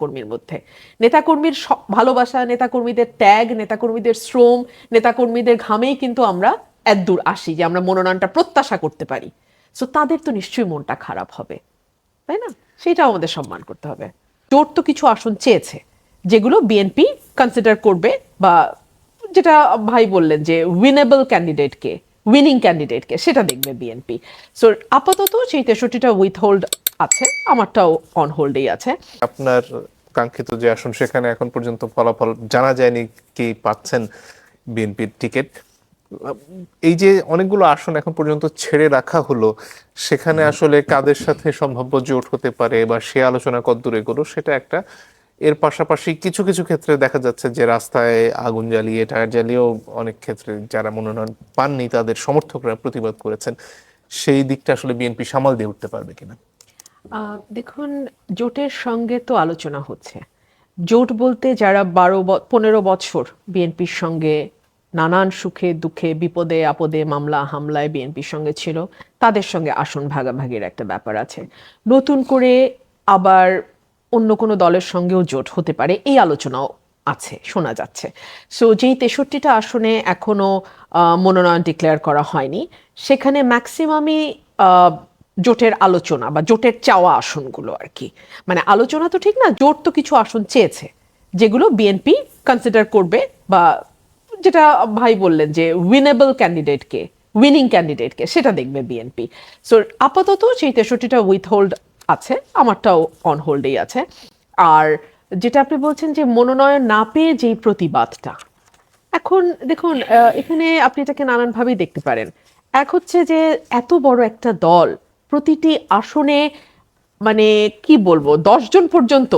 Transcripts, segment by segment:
কর্মীর মধ্যে। নেতাকর্মীর ভালোবাসা, নেতাকর্মীদের ত্যাগ, নেতাকর্মীদের শ্রম, নেতাকর্মীদের ঘামেই কিন্তু আমরা এতদূর আসি যে আমরা মনোনয়নটা প্রত্যাশা করতে পারি। সো তাদের তো নিশ্চয়ই মনটা খারাপ হবে। তাই না? সেটাও আমাদের সম্মান করতে হবে। জোট তো কিছু আসন চেয়েছে, যেগুলো বিএনপি কনসিডার করবে বা যেটা ভাই বললেন যে উইনেবল ক্যান্ডিডেটকে উইনিং ক্যান্ডিডেটকে সেটা দেখবে বিএনপি। সো আপাতত সেই তেষট্টিটা উইথ হোল্ড আছে, আমারটাও অন হোল্ডেই আছে। আপনার কাঙ্ক্ষিত যে আসন সেখানে এখন পর্যন্ত ফলাফল জানা যায়নি কি পাচ্ছেন বিএনপির টিকিট। এই যে অনেকগুলো আসন এখন পর্যন্ত ছেড়ে রাখা হলো, সেখানে আসলে কাদের সাথে সম্ভাব্য জোট হতে পারে বা সে আলোচনা কতদূর এগোলো সেটা একটা। এর পাশাপাশি কিছু কিছু ক্ষেত্রে দেখা যাচ্ছে যে রাস্তায় আগুন জ্বালিয়ে, টায়ার জ্বালিয়েও অনেক ক্ষেত্রে যারা মনোনয়ন পাননি তাদের সমর্থকরা প্রতিবাদ করেছেন। সেই দিকটা আসলে বিএনপি সামাল দিয়ে উঠতে পারবে কিনা? দেখুন, জোটের সঙ্গে তো আলোচনা হচ্ছে। জোট বলতে যারা বারো পনেরো বছর বিএনপির সঙ্গে নানান সুখে, দুঃখে, বিপদে, আপদে, মামলা, হামলায় বিএনপির সঙ্গে ছিল, তাদের সঙ্গে আসন ভাগাভাগির একটা ব্যাপার আছে। নতুন করে আবার অন্য কোনো দলের সঙ্গেও জোট হতে পারে, এই আলোচনাও আছে, শোনা যাচ্ছে। সো যেই তেষট্টিটা আসনে এখনও মনোনয়ন ডিক্লেয়ার করা হয়নি, সেখানে ম্যাক্সিমামই জোটের আলোচনা বা জোটের চাওয়া আসনগুলো আর কি। মানে আলোচনা তো ঠিক না, জোট তো কিছু আসন চেয়েছে, যেগুলো বিএনপি কনসিডার করবে বা যেটা ভাই বললেন যে উইনেবল ক্যান্ডিডেটকে উইনিং ক্যান্ডিডেটকে সেটা দেখবে বিএনপি। সো আপাতত সেই তেষট্টিটা উইথ হোল্ড আছে, আমারটাও অন হোল্ডেই আছে। আর যেটা আপনি বলছেন যে মনোনয়ন না পেয়ে যেই প্রতিবাদটা, এখন দেখুন এখানে আপনি এটাকে নানানভাবেই দেখতে পারেন। এক হচ্ছে যে এত বড় একটা দল প্রতিটি আসনে মানে কি বলব জন পর্যন্ত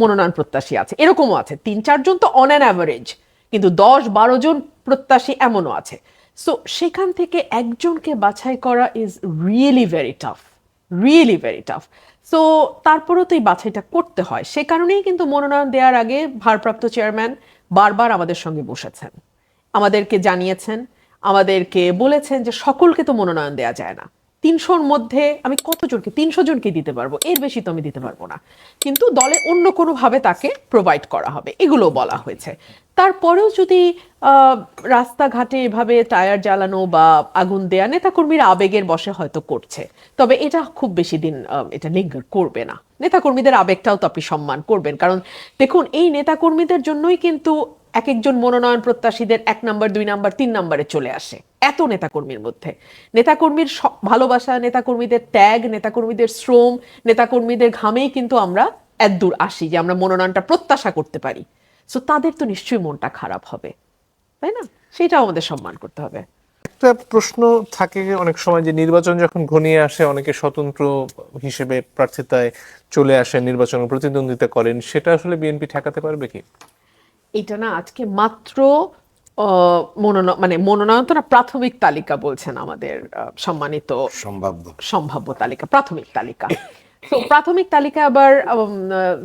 মনোনয়ন প্রত্যাশী আছে। এরকমও আছে, তিন চারজন তো অন অ্যান অ্যাভারেজ কিন্তু দশ বারো জন প্রত্যাশী এমনও আছে। সো সেখান থেকে একজনকে বাছাই করা is really very tough really very tough so তারপরেও তো এই বাছাইটা করতে হয়। সে কারণেই কিন্তু মনোনয়ন দেওয়ার আগে ভারপ্রাপ্ত চেয়ারম্যান বারবার আমাদের সঙ্গে বসেছেন। আমাদেরকে জানিয়েছেন, আমাদেরকে বলেছেন যে সকলকে তো মনোনয়ন দেওয়া যায় না। তিনশোর মধ্যে আমি কতজনকে তিনশো জনকে দিতে পারব? এর বেশি তো আমি দিতে পারব না। কিন্তু দলে অন্য কোনোভাবে তাকে প্রোভাইড করা হবে। এগুলো বলা হয়েছে। তারপরেও যদি রাস্তাঘাটে এভাবে টায়ার জ্বালানো বা আগুন দেয়া, নেতাকর্মীরা আবেগের বসে হয়তো করছে। তবে এটা খুব বেশি দিন এটা লিঙ্গার করবে না। নেতাকর্মীদের আবেগটাও তো আপনি সম্মান করবেন। কারণ দেখুন, এই নেতাকর্মীদের জন্যই কিন্তু এক একজন মনোনয়ন প্রত্যাশীদের এক নাম্বার, দুই নাম্বার, তিন নাম্বারে চলে আসে। এত নেতাকর্মীর মধ্যে। নেতাকর্মীর ভালোবাসা, নেতাকর্মীদের ত্যাগ, নেতাকর্মীদের শ্রম, নেতাকর্মীদের ঘামেই কিন্তু আমরা এতদূর আসি যে আমরা মনোনয়নটা প্রত্যাশা করতে পারি। সো তাদের তো নিশ্চয়ই মনটা খারাপ হবে। তাই না? সেটাও আমাদের সম্মান করতে হবে। একটা প্রশ্ন থাকে অনেক সময় যে নির্বাচন যখন ঘনিয়ে আসে, অনেকে স্বতন্ত্র হিসেবে প্রার্থিতায় চলে আসেন, নির্বাচনে প্রতিদ্বন্দ্বিতা করেন। সেটা আসলে বিএনপি ঠেকাতে পারবে কি? এটা না আজকে মাত্র মনোনয়ন মানে মনোনয়ন তো না প্রাথমিক তালিকা বলছেন আমাদের সম্মানিত সম্ভাব্য। সম্ভাব্য তালিকা প্রাথমিক তালিকা। তো প্রাথমিক তালিকা আবার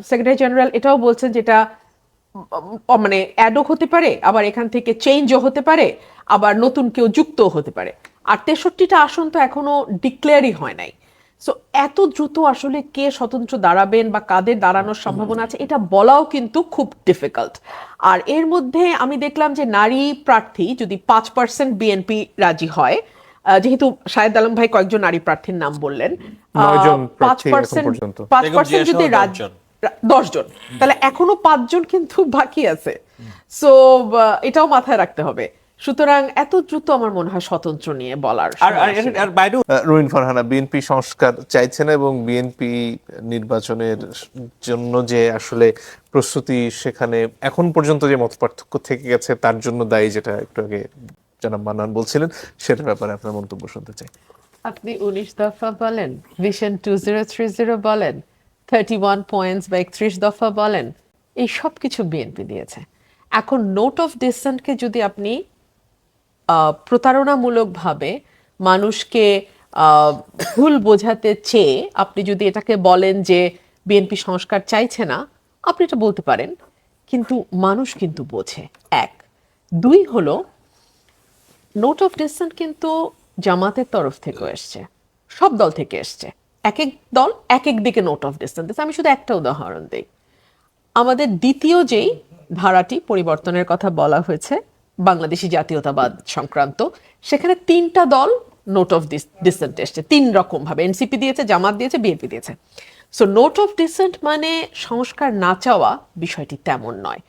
সেক্রেটারি জেনারেল এটাও বলছেন যেটা মানে অ্যাডও হতে পারে আবার এখান থেকে চেঞ্জও হতে পারে আবার নতুন কেউ যুক্তও হতে পারে। আর তেষট্টিটা আসন তো এখনও ডিক্লেয়ারই হয় নাই। সো এত দ্রুত আসলে কে স্বতন্ত্র দাঁড়াবেন বা কাদের দাঁড়ানোর সম্ভাবনা আছে এটা বলাও কিন্তু খুব ডিফিকাল্ট আর এর মধ্যে আমি দেখলাম যে নারী প্রার্থী যদি পাঁচ পার্সেন্ট বিএনপি রাজি হয় যেহেতু শাহেদ আলম ভাই কয়েকজন নারী প্রার্থীর নাম বললেন পাঁচ পার্সেন্ট পাঁচ পার্সেন্ট যদি দশজন। তাহলে এখনও পাঁচজন কিন্তু বাকি আছে। সো এটাও মাথায় রাখতে হবে। সুতরাং এত দ্রুত আমার মনে হয় স্বতন্ত্র নিয়ে বলার আর আর। বাইরেও রুইন ফারহানা বিএনপি সংস্কার চাইছে না এবং বিএনপি নির্বাচনের জন্য যে আসলে প্রস্তুতি সেখানে এখন পর্যন্ত যে মত পার্থক্য থেকে গেছে তার জন্য দায়ী যেটা একটু আগে জনাব মান্নান বলছিলেন সেটার ব্যাপারে আপনার মন্তব্য শুনতে চাই আপনি উনিশ দফা বলেন vision two zero three zero বলেন থার্টি ওয়ান পয়েন্টস বা একত্রিশ দফা বলেন এই সব কিছু বিএনপি দিয়েছে এখন নোট অফ ডিসেন্টকে যদি আপনি প্রতারণামূলকভাবে মানুষকে ভুল বোঝাতে চেয়ে আপনি যদি এটাকে বলেন যে বিএনপি সংস্কার চাইছে না, আপনি এটা বলতে পারেন। কিন্তু মানুষ কিন্তু বোঝে। এক। দুই হলো নোট অফ ডিসেন্ট কিন্তু জামাতের তরফ থেকে এসছে। সব দল থেকে এসছে। এক এক দল এক এক দিকে নোট অফ ডিসেন্ট আমি শুধু একটা উদাহরণ দিই। আমাদের দ্বিতীয় যেই ধারাটি পরিবর্তনের কথা বলা হয়েছে বাংলাদেশি জাতীয়তাবাদ সংক্রান্ত, সেখানে তিনটা দল নোট অফ ডিসেন্ট এসছে। তিন রকম ভাবে। এনসিপি দিয়েছে, জামাত দিয়েছে বিএনপি দিয়েছে। সো নোট অফ ডিসেন্ট মানে সংস্কার না চাওয়া বিষয়টি তেমন নয়।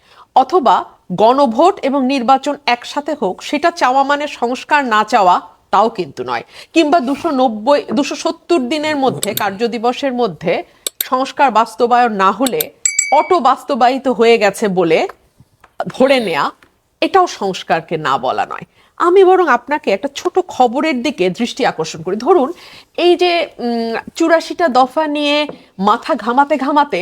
অথবা গণভোট এবং নির্বাচন একসাথে হোক, সেটা চাওয়া মানে সংস্কার না চাওয়া তাও কিন্তু নয়। কিংবা দুশো নব্বই, দুশো সত্তর দিনের মধ্যে কার্যদিবসের মধ্যে সংস্কার বাস্তবায়ন না হলে অটো বাস্তবায়িত হয়ে গেছে বলে ধরে নেয়া এটাও সংস্কারকে না বলা নয়। আমি বরং আপনাকে একটা ছোট খবরের দিকে দৃষ্টি আকর্ষণ করি। ধরুন, এই যে চুরাশিটা দফা নিয়ে মাথা ঘামাতে ঘামাতে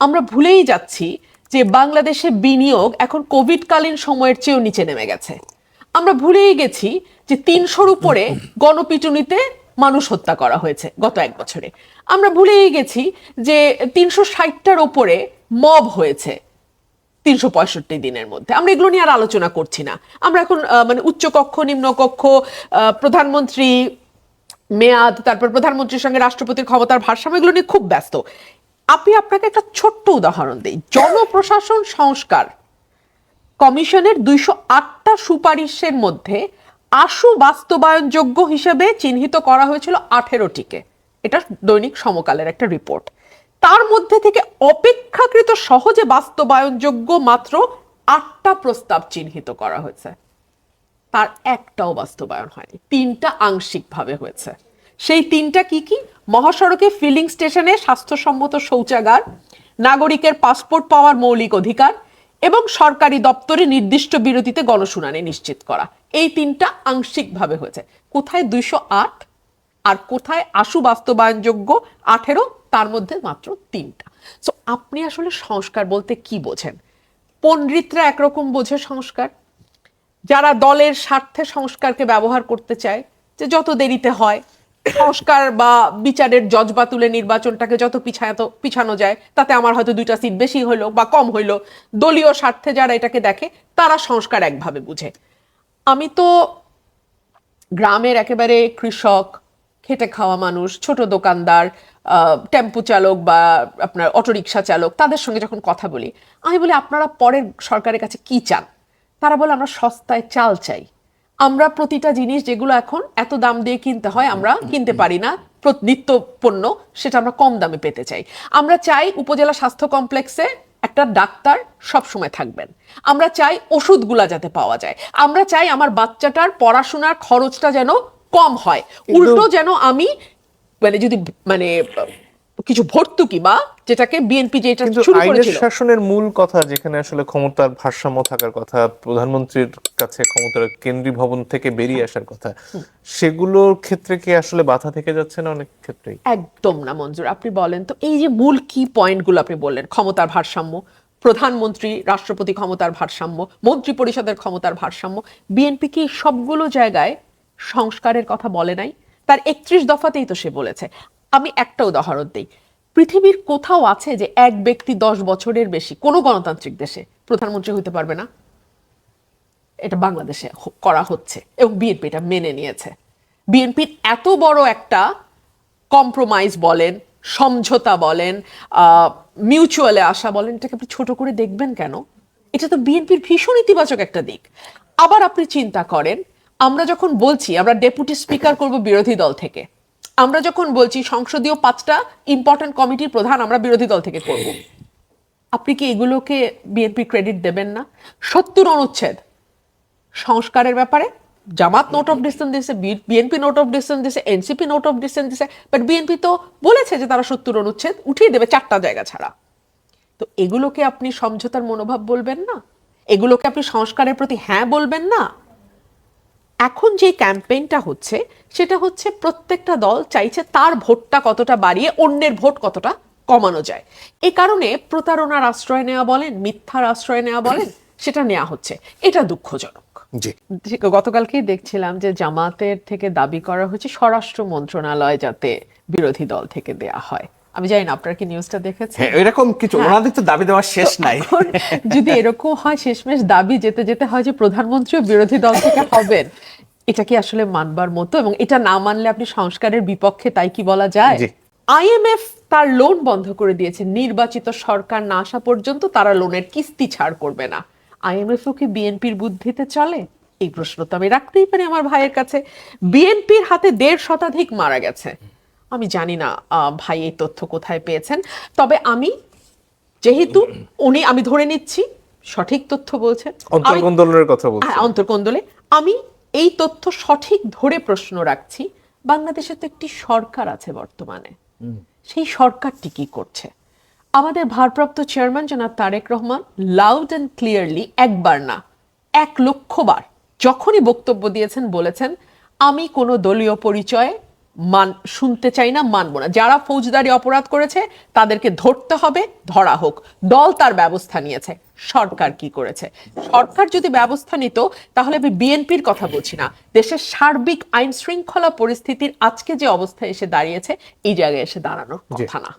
আমরা ভুলেই যাচ্ছি যে বাংলাদেশে বিনিয়োগ এখন কোভিডকালীন সময়ের চেয়েও নিচে নেমে গেছে। আমরা ভুলেই গেছি যে তিনশোর উপরে গণপিটুনিতে মানুষ হত্যা করা হয়েছে গত এক বছরে। আমরা ভুলেই গেছি যে তিনশো ষাটটার ওপরে মব হয়েছে। তিনশো পঁয়ষট্টি দিনের মধ্যে। আমরা এগুলো নিয়ে আর আলোচনা করছি না। আমরা এখন মানে উচ্চকক্ষ, নিম্নকক্ষ প্রধানমন্ত্রী, মেয়াদ, তারপর প্রধানমন্ত্রীর সঙ্গে রাষ্ট্রপতির ক্ষমতার ভারসাম্য, এগুলো নিয়ে খুব ব্যস্ত। আপনি আপনাকে একটা ছোট্ট উদাহরণ দিই। জনপ্রশাসন সংস্কার কমিশনের দুইশো আটটা সুপারিশের মধ্যে আশু বাস্তবায়নযোগ্য হিসেবে চিহ্নিত করা হয়েছিল আঠেরোটিকে। এটা দৈনিক সমকালের একটা রিপোর্ট। তার মধ্যে থেকে অপেক্ষাকৃত সহজে বাস্তবায়নযোগ্য মাত্র আটটা প্রস্তাব চিহ্নিত করা হয়েছে। তার একটাও বাস্তবায়ন হয়নি, তিনটা আংশিকভাবে হয়েছে। সেই তিনটা কি কি? মহাসড়কে ফিলিং স্টেশনে স্বাস্থ্যসম্মত শৌচাগার, নাগরিকের পাসপোর্ট পাওয়ার মৌলিক অধিকার এবং সরকারি দপ্তরে নির্দিষ্ট বিরতিতে গণশুনানি নিশ্চিত করা। এই তিনটা আংশিকভাবে হয়েছে। কোথায় দুইশো আট? আর কোথায় আশু বাস্তবায়নযোগ্য? আঠেরো? তার মধ্যে মাত্র তিনটা। সো আপনি আসলে সংস্কার বলতে কি বোঝেন? পণ্ডিতরা একরকম বোঝে সংস্কার। যারা দলের স্বার্থে সংস্কারকে ব্যবহার করতে চায়, যে যত দেরিতে হয়, সংস্কার বা বিচারের জজবা তুলে নির্বাচনটাকে যত পিছাতো পিছানো যায়, তাতে আমার হয়তো দুইটা সিট বেশি হইল বা কম হইল। দলীয় স্বার্থে যারা এটাকে দেখে, তারা সংস্কার একভাবে বুঝে। আমি তো গ্রামের একেবারে কৃষক খেটে খাওয়া মানুষ, ছোট দোকানদার টেম্পু চালক বা আপনার অটোরিকশা চালক, তাদের সঙ্গে যখন কথা বলি, আমি বলি, আপনারা পরের সরকারের কাছে কি চান? তারা বলে, আমরা সস্তায় চাল চাই। আমরা প্রতিটা জিনিস যেগুলো এখন এত দাম দিয়ে কিনতে হয়, আমরা কিনতে পারি না। নিত্য পণ্য, সেটা আমরা কম দামে পেতে চাই। আমরা চাই উপজেলা স্বাস্থ্য কমপ্লেক্সে একটা ডাক্তার সব সময় থাকবেন। আমরা চাই ওষুধগুলা যাতে পাওয়া যায়। আমরা চাই আমার বাচ্চাটার পড়াশোনার খরচটা যেন কম হয়। উল্টো যেন আমি মানে যদি মানে কিছু ভর্তুকি বা যেটাকে বিএনপি যেটা শুরু করেছিল। শাসনের মূল কথা যেখানে আসলে ক্ষমতার ভারসাম্য থাকার কথা প্রধানমন্ত্রীর কাছে ক্ষমতার কেন্দ্রীয় ভবন থেকে বেরিয়ে আসার কথা সেগুলোর ক্ষেত্রে কি আসলে বাধা থেকে যাচ্ছে না অনেক ক্ষেত্রেই? একদম না মঞ্জুর। আপনি বলেন তো এই যে মূল কি পয়েন্টগুলো আপনি বললেন? ক্ষমতার ভারসাম্য প্রধানমন্ত্রী রাষ্ট্রপতি ক্ষমতার ভারসাম্য মন্ত্রী পরিষদের ক্ষমতার ভারসাম্য বিএনপি কি সবগুলো জায়গায় সংস্কারের কথা বলে নাই। তার একত্রিশ দফাতেই তো সে বলেছে। আমি একটা উদাহরণ দিই। পৃথিবীর কোথাও আছে যে এক ব্যক্তি দশ বছরের বেশি কোনো গণতান্ত্রিক দেশে প্রধানমন্ত্রী হতে পারবে না? এটা বাংলাদেশে করা হচ্ছে এবং বিএনপি এটা মেনে নিয়েছে। বিএনপির এত বড় একটা কম্প্রোমাইজ বলেন, সমঝোতা বলেন মিউচুয়ালে আসা বলেন, এটাকে আপনি ছোট করে দেখবেন কেন? এটা তো বিএনপির ভীষণ ইতিবাচক একটা দিক। আবার আপনি চিন্তা করেন আমরা যখন বলছি, আমরা ডেপুটি স্পিকার করব বিরোধী দল থেকে। আমরা যখন বলছি, সংসদীয় পাঁচটা ইম্পর্টেন্ট কমিটির প্রধান আমরা বিরোধী দল থেকে করব। আপনি কি এগুলোকে বিএনপি ক্রেডিট দেবেন না? সত্তর অনুচ্ছেদ। সংস্কারের ব্যাপারে, জামাত নোট অফ ডিসেন্ট দিছে বিএনপি নোট অফ ডিসেন্ট দিছে এনসিপি নোট অফ ডিসেন্ট দিছে বাট বিএনপি তো বলেছে যে তারা সত্তর অনুচ্ছেদ উঠিয়ে দেবে চারটা জায়গা ছাড়া। তো এগুলোকে আপনি সমঝোতার মনোভাব বলবেন না? এগুলোকে আপনি সংস্কারের প্রতি হ্যাঁ বলবেন না? এখন যে ক্যাম্পেইনটা হচ্ছে সেটা হচ্ছে প্রত্যেকটা দল চাইছে তার ভোটটা কতটা বাড়িয়ে অন্যের ভোট কতটা কমানো যায়। এ কারণে প্রতারণার আশ্রয় নেওয়া বলেন মিথ্যার আশ্রয় নেওয়া বলেন সেটা নেওয়া হচ্ছে। এটা দুঃখজনক। জি। গতকালকেই দেখছিলাম যে জামাতের থেকে দাবি করা হচ্ছে স্বরাষ্ট্র মন্ত্রণালয় যাতে বিরোধী দল থেকে দেয়া হয়। আমি জানি না আপনার কি নিউজটা দেখেছেন? হ্যাঁ এরকম কিছু ওনাদের তো দাবি দেওয়ার শেষ নাই। যদি এরকম হয় শেষমেশ দাবি যেতে যেতে হয় যে প্রধানমন্ত্রীও বিরোধী দল থেকে হবেন। এটা কি আসলে মানবার মতো? এবং এটা না মানলে আপনি সংস্কারের বিপক্ষে তাই কি বলা যায়। আইএমএফ তার লোন বন্ধ করে দিয়েছে। নির্বাচিত সরকার না আসা পর্যন্ত তারা লোনের কিস্তি ছাড় করবে না। আইএমএফ কি বিএনপির বুদ্ধিতে চলে? এই প্রশ্ন তো আমি রাখতেই পারি আমার ভাইয়ের কাছে। বিএনপির হাতে দেড় শতাধিক মারা গেছে। আমি জানি না ভাই এই তথ্য কোথায় পেয়েছেন। তবে আমি যেহেতু উনি আমি ধরে নিচ্ছি সঠিক তথ্য বলছেন। অন্তর্গোন্দলের কথা বলছি হ্যাঁ অন্তর্কোন্দলে। আমি এই তথ্য সঠিক ধরে প্রশ্ন রাখছি বাংলাদেশে তো একটি সরকার আছে বর্তমানে। সেই সরকারটি কি করছে? আমাদের ভারপ্রাপ্ত চেয়ারম্যান জনাব Tarique Rahman loud and clearly একবার না এক লক্ষবার যখনই বক্তব্য দিয়েছেন বলেছেন আমি কোনো দলীয় পরিচয় মান শুনতে চাই না মানব না। যারা ফৌজদারি অপরাধ করেছে তাদেরকে ধরতে হবে ধরা হোক। দল তার ব্যবস্থা নিয়েছে। সরকার কি করেছে? সরকার যদি ব্যবস্থা নিত তাহলে আমি বিএনপির কথা বলছি না। দেশের সার্বিক আইন শৃঙ্খলা পরিস্থিতির আজকে যে অবস্থায় এসে দাঁড়িয়েছে এই জায়গায় এসে দাঁড়ানোর কথা না।